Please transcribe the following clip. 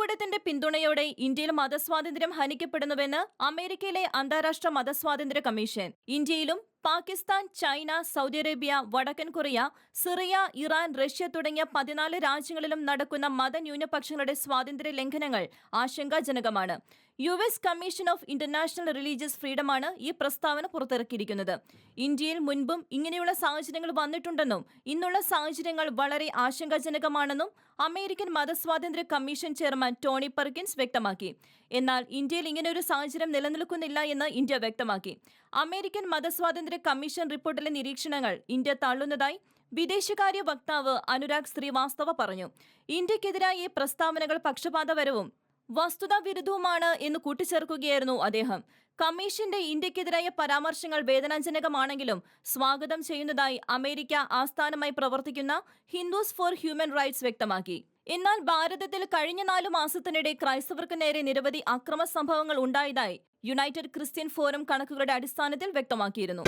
ഭരണകൂടത്തിന്റെ പിന്തുണയോടെ ഇന്ത്യയിൽ മതസ്വാതന്ത്ര്യം ഹനിക്കപ്പെടുന്നുവെന്ന് അമേരിക്കയിലെ അന്താരാഷ്ട്ര മതസ്വാതന്ത്ര്യ കമ്മീഷൻ. ഇന്ത്യയിലും പാകിസ്ഥാൻ ചൈന സൗദി അറേബ്യ വടക്കൻ കൊറിയ സിറിയ ഇറാൻ റഷ്യ തുടങ്ങിയ പതിനാല് രാജ്യങ്ങളിലും നടക്കുന്ന മതന്യൂനപക്ഷങ്ങളുടെ സ്വാതന്ത്ര്യ ലംഘനങ്ങൾ ആശങ്കാജനകമാണ്. U S commission of international religious ഫ്രീഡമാണ് ഈ പ്രസ്താവന പുറത്തിറക്കിയിരിക്കുന്നത്. ഇന്ത്യയിൽ മുൻപും ഇങ്ങനെയുള്ള സാഹചര്യങ്ങൾ വന്നിട്ടുണ്ടെന്നും ഇന്നുള്ള സാഹചര്യങ്ങൾ വളരെ ആശങ്കാജനകമാണെന്നും അമേരിക്കൻ മതസ്വാതന്ത്ര്യ കമ്മീഷൻ ചെയർമാൻ ടോണി പെർക്കിൻസ് വ്യക്തമാക്കി. എന്നാൽ ഇന്ത്യയിൽ ഇങ്ങനെയൊരു സാഹചര്യം നിലനിൽക്കുന്നില്ല എന്ന് ഇന്ത്യ വ്യക്തമാക്കി. അമേരിക്കൻ മതസ്വാതന്ത്ര്യ കമ്മീഷൻ റിപ്പോർട്ടിലെ നിരീക്ഷണങ്ങൾ ഇന്ത്യ തള്ളുന്നതായി വിദേശകാര്യ വക്താവ് അനുരാഗ് ശ്രീവാസ്തവ പറഞ്ഞു. ഇന്ത്യക്കെതിരായ ഈ പ്രസ്താവനകൾ പക്ഷപാതപരവും വസ്തുതാ വിരുദ്ധവുമാണ് എന്ന് കൂട്ടിച്ചേർക്കുകയായിരുന്നു അദ്ദേഹം. കമ്മീഷന്റെ ഇന്ത്യക്കെതിരായ പരാമർശങ്ങൾ വേദനാജനകമാണെങ്കിലും സ്വാഗതം ചെയ്യുന്നതായി അമേരിക്ക ആസ്ഥാനമായി പ്രവർത്തിക്കുന്ന ഹിന്ദുസ് ഫോർ ഹ്യൂമൻ റൈറ്റ്സ് വ്യക്തമാക്കി. എന്നാൽ ഭാരതത്തിൽ കഴിഞ്ഞ നാലു മാസത്തിനിടെ ക്രൈസ്തവർക്ക് നേരെ നിരവധി അക്രമ സംഭവങ്ങൾ ഉണ്ടായതായി യുണൈറ്റഡ് ക്രിസ്ത്യൻ ഫോറം കണക്കുകളുടെ അടിസ്ഥാനത്തിൽ വ്യക്തമാക്കിയിരുന്നു.